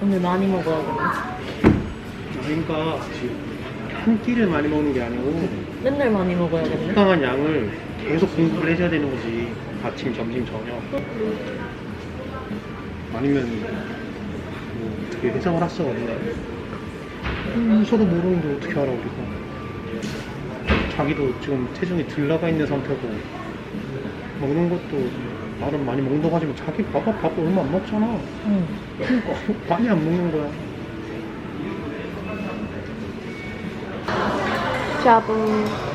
오늘 많이 먹어야겠네. 그러니까 한 끼를 많이 먹는 게 아니고 맨날 많이 먹어야겠네. 적당한 양을 계속 공부를 해줘야 되는 거지. 아침, 점심, 저녁. 아니면 뭐 어떻게 해석을 할 수가 없네. 음, 서도 모르는데 어떻게 알아 우리가. 자기도 지금 체중이 들 나가 있는 상태고 먹는 것도 나름 많이 먹는다고 하지만 자기 밥은 밥을 얼마 안 먹잖아. 응. 그러니까 많이 안 먹는 거야. 샤브.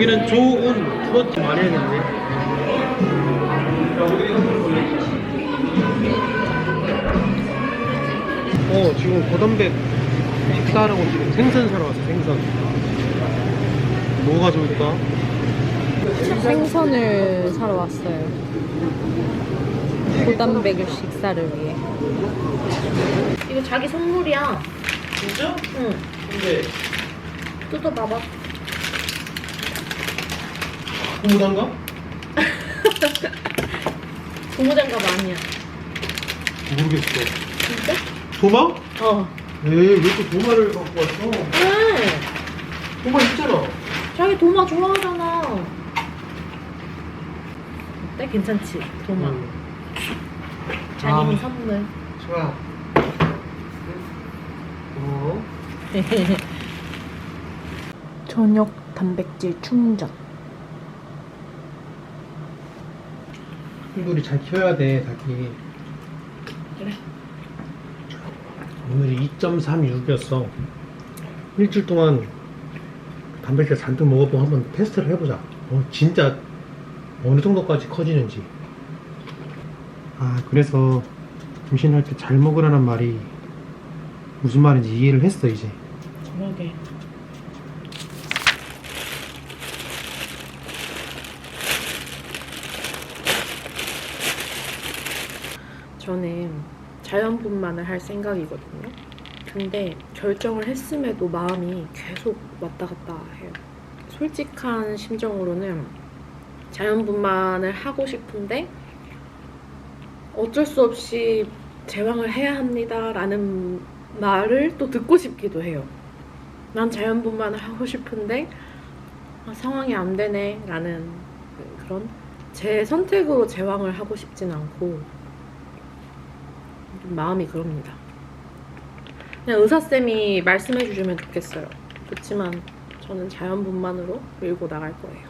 여기는 조은 투어트 많이 했는데 어 지금 고단백 식사하라고 지금 생선 사러 왔어 생선 뭐가 좋을까? 생선을 사러 왔어요. 고단백 식사를 위해. 이거 자기 선물이야. 진짜? 응. 근데 뜯어봐봐. 고무단가? 고무장갑 아니야. 모르겠어 진짜? 도마? 어. 에이 왜 또 도마를 갖고 왔어? 왜? 도마 있잖아 자기 도마 좋아하잖아. 어때? 괜찮지? 도마. 응. 자기는 아. 선물. 좋아 어? 저녁 단백질 충전. 한돌이 잘 키워야 돼, 닭이. 그래. 오늘이 2.36이었어. 일주일 동안 단백질 잔뜩 먹어보고 한번 테스트를 해보자. 어, 진짜 어느 정도까지 커지는지. 아, 그래서 임신할 때 잘 먹으라는 말이 무슨 말인지 이해를 했어, 이제. 저녁에. 저는 자연분만을 할 생각이거든요. 근데 결정을 했음에도 마음이 계속 왔다 갔다 해요. 솔직한 심정으로는 자연분만을 하고 싶은데 어쩔 수 없이 제왕을 해야 합니다라는 말을 또 듣고 싶기도 해요. 난 자연분만을 하고 싶은데 아, 상황이 안 되네 라는 그런 제 선택으로 제왕을 하고 싶진 않고 좀 마음이 그럽니다. 그냥 의사쌤이 말씀해 주시면 좋겠어요. 그렇지만 저는 자연분만으로 밀고 나갈 거예요.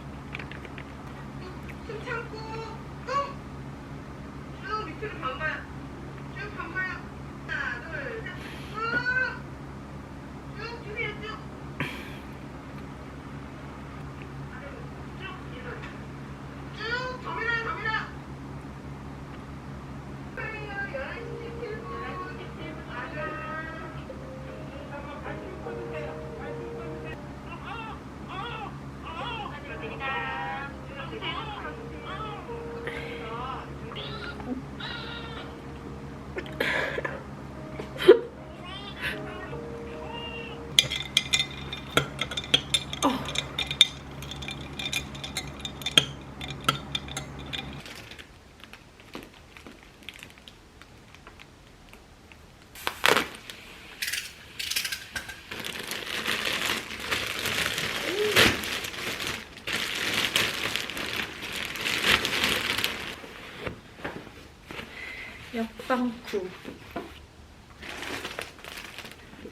옆방구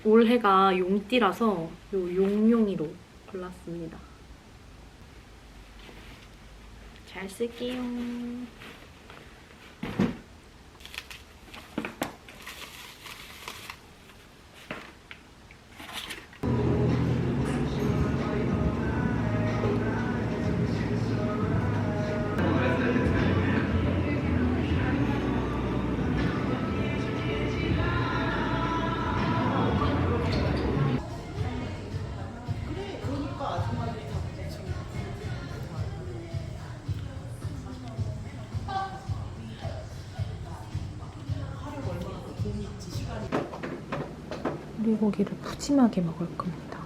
올해가 용띠라서 요 용용이로 골랐습니다. 잘 쓸게요. 오리고기를 푸짐하게 먹을 겁니다.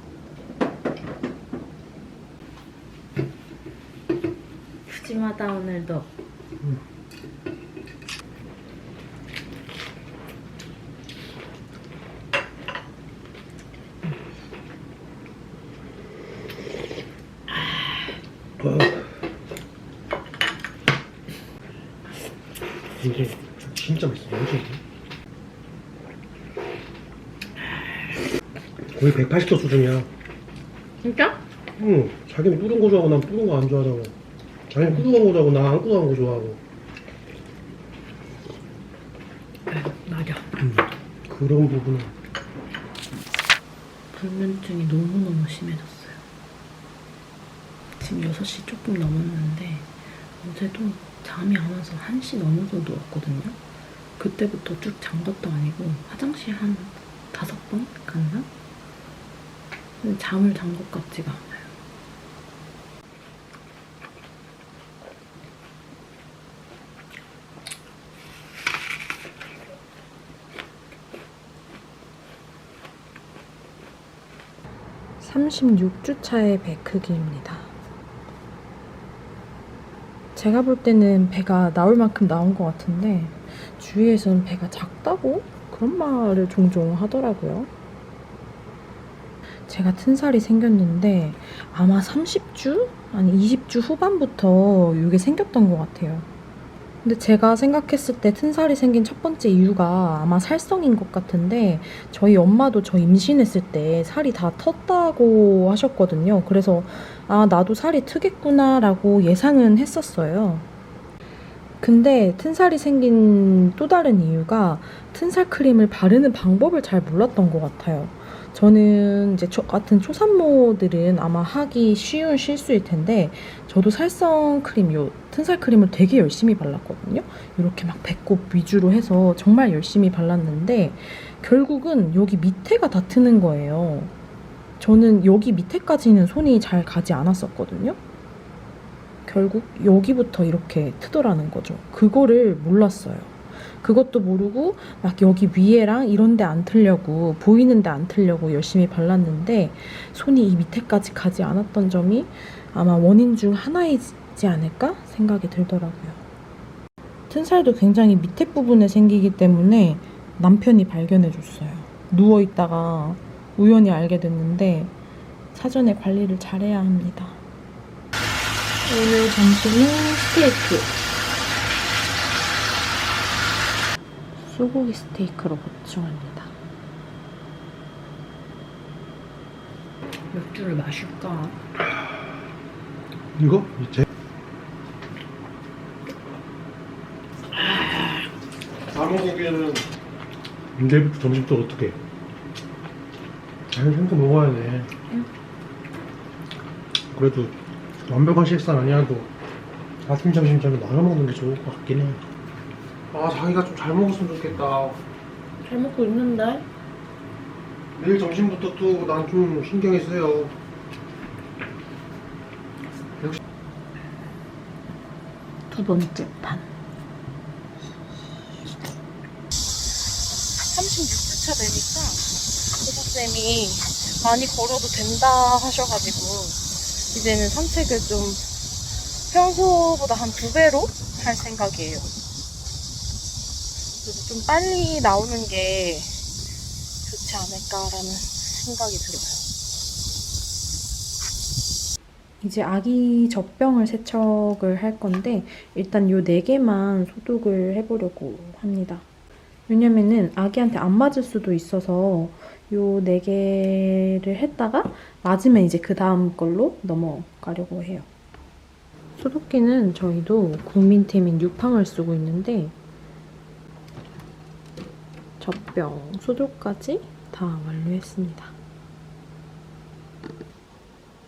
푸짐하다 오늘도. 어. 이게 진짜 맛있어. 너무 맛있어. 거의 180도 수준이야. 진짜? 응. 자기는 뿌른 거 좋아하고 난 뿌른 거 안 좋아하잖아. 자기는 꾸덕한 거 좋아하고 난안 꾸덕한 거 좋아하고. 맞아. 음. 그런 부분은. 불면증이 너무너무 심해졌어요. 지금 6시 조금 넘었는데 어제도 잠이 안 와서 1시 넘어서 누웠거든요. 그때부터 쭉잔 것도 아니고 화장실 한 다섯 번 갔나? 잠을 잔 것 같지가 않아요. (36주 차의 배 크기입니다) 제가 볼 때는 배가 나올 만큼 나온 것 같은데 주위에서는 배가 작다고 그런 말을 종종 하더라고요. 제가 튼살이 생겼는데 아마 30주? 아니 20주 후반부터 이게 생겼던 것 같아요. 근데 제가 생각했을 때 튼살이 생긴 첫 번째 이유가 아마 살성인 것 같은데 저희 엄마도 저 임신했을 때 살이 다 텄다고 하셨거든요. 그래서 아, 나도 살이 트겠구나라고 예상은 했었어요. 근데 튼살이 생긴 또 다른 이유가 튼살 크림을 바르는 방법을 잘 몰랐던 것 같아요. 저는 이제 저 같은 초산모들은 아마 하기 쉬운 실수일 텐데 저도 살성 크림, 요 튼살 크림을 되게 열심히 발랐거든요. 이렇게 막 배꼽 위주로 해서 정말 열심히 발랐는데 결국은 여기 밑에가 다 트는 거예요. 저는 여기 밑에까지는 손이 잘 가지 않았었거든요. 결국 여기부터 이렇게 트더라는 거죠. 그거를 몰랐어요. 그것도 모르고 막 여기 위에랑 이런 데 안 틀려고 보이는 데 안 틀려고 열심히 발랐는데 손이 이 밑에까지 가지 않았던 점이 아마 원인 중 하나이지 않을까 생각이 들더라고요. 튼살도 굉장히 밑에 부분에 생기기 때문에 남편이 발견해 줬어요. 누워 있다가 우연히 알게 됐는데 사전에 관리를 잘해야 합니다. 오늘 점심은 스테이크. 소고기 스테이크로 보충합니다. 맥주를 마실까? 이거? 이제? 다 먹으기에는 내일부터 점심도 어떻게 잘 생각 먹어야 돼 응. 그래도 완벽한 식사는 아니어도 아침 점심 저녁 나눠 먹는 게 좋을 것 같긴 해 아 자기가 좀 잘 먹었으면 좋겠다 잘 먹고 있는데? 내일 점심부터 또 난 좀 신경이 쓰여 두 번째 판. 36주차 되니까 의사쌤이 많이 걸어도 된다 하셔가지고 이제는 산책을 좀 평소보다 한 두 배로 할 생각이에요. 그래서 좀 빨리 나오는 게 좋지 않을까라는 생각이 들어요. 이제 아기 젖병을 세척을 할 건데 일단 요 네 개만 소독을 해보려고 합니다. 왜냐면은 아기한테 안 맞을 수도 있어서 요 네 개를 했다가 맞으면 이제 그 다음 걸로 넘어가려고 해요. 소독기는 저희도 국민템인 유팡을 쓰고 있는데 젖병 소독까지 다 완료했습니다.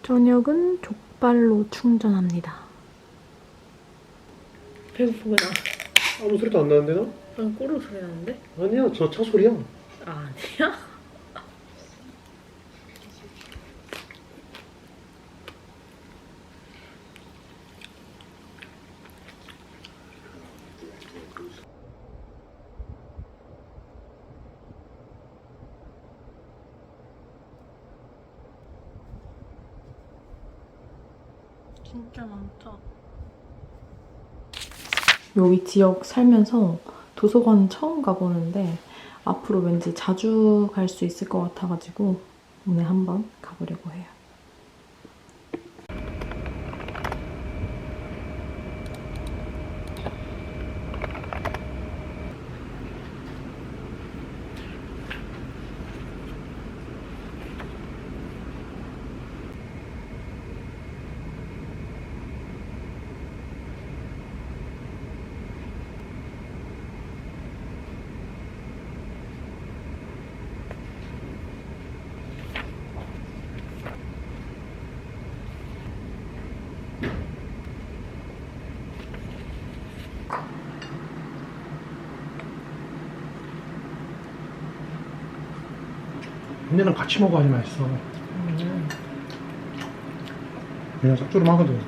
저녁은 족발로 충전합니다. 배고프구나. 아무 소리도 안 나는데 너? 난 꼬르 소리 나는데? 아니야 저 차 소리야 아, 아니야? 여기 지역 살면서 도서관 처음 가보는데 앞으로 왠지 자주 갈 수 있을 것 같아가지고 오늘 한번 가보려고 해요. 언니랑 같이 먹어야지 맛있어. 그냥 짭조름하거든.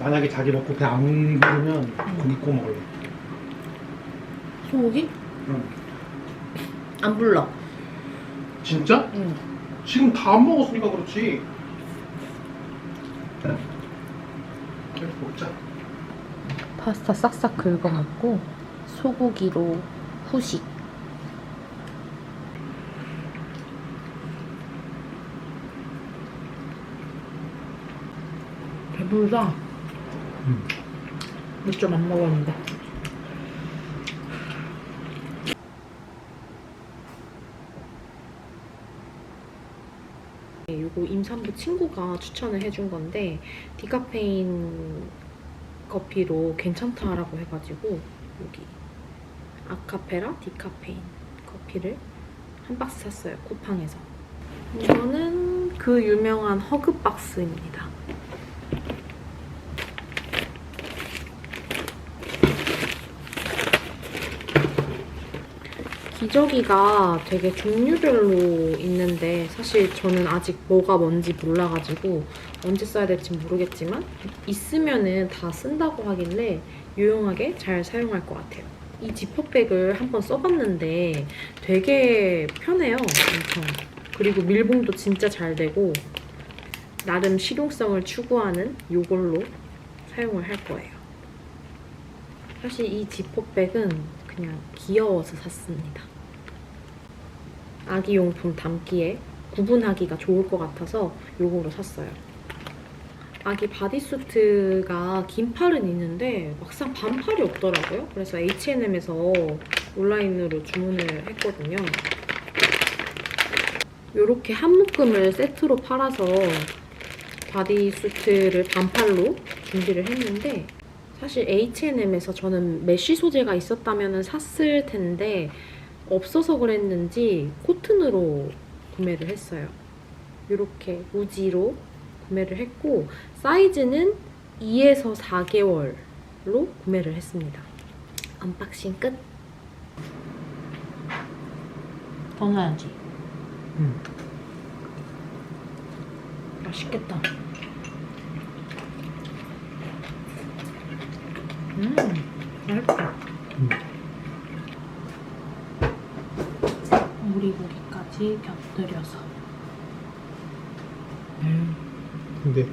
만약에 자기 먹고 배 안 부르면 고기 구워 먹을래. 소고기? 응. 안 불러. 진짜? 응. 지금 다 안 먹었으니까 그렇지. 먹자. 파스타 싹싹 긁어 먹고 소고기로 후식. 배부르다. 응. 몇점안 먹었는데. 이거 임산부 친구가 추천을 해준 건데 디카페인 커피로 괜찮다라고 해가지고 여기 아카페라 디카페인 커피를 한 박스 샀어요 쿠팡에서 이거는 그 유명한 허그박스입니다 기저귀가 되게 종류별로 있는데 사실 저는 아직 뭐가 뭔지 몰라가지고 언제 써야 될지 모르겠지만 있으면은 다 쓴다고 하길래 유용하게 잘 사용할 것 같아요. 이 지퍼백을 한번 써봤는데 되게 편해요. 엄청. 그리고 밀봉도 진짜 잘 되고 나름 실용성을 추구하는 이걸로 사용을 할 거예요. 사실 이 지퍼백은 그냥 귀여워서 샀습니다. 아기 용품 담기에 구분하기가 좋을 것 같아서 이거로 샀어요. 아기 바디수트가 긴 팔은 있는데 막상 반팔이 없더라고요. 그래서 H&M에서 온라인으로 주문을 했거든요. 이렇게 한 묶음을 세트로 팔아서 바디수트를 반팔로 준비를 했는데 사실 H&M에서 저는 메쉬 소재가 있었다면 샀을 텐데 없어서 그랬는지 코튼으로 구매를 했어요. 이렇게 우지로 구매를 했고 사이즈는 2에서 4개월로 구매를 했습니다. 언박싱 끝. 더 넣어야지. 응. 맛있겠다. 음, 맛있다. 음. 오리고기까지 곁들여서. 음. 근데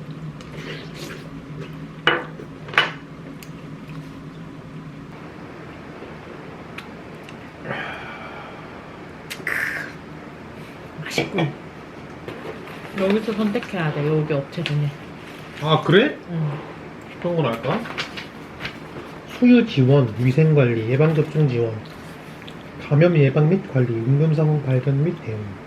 맛있군. 여기서 선택해야 돼, 여기 업체 중에. 아 그래? 응. 어떤 건 할까? 수유 지원, 위생 관리, 예방 접종 지원, 감염 예방 및 관리, 응급 상황 발견 및 대응.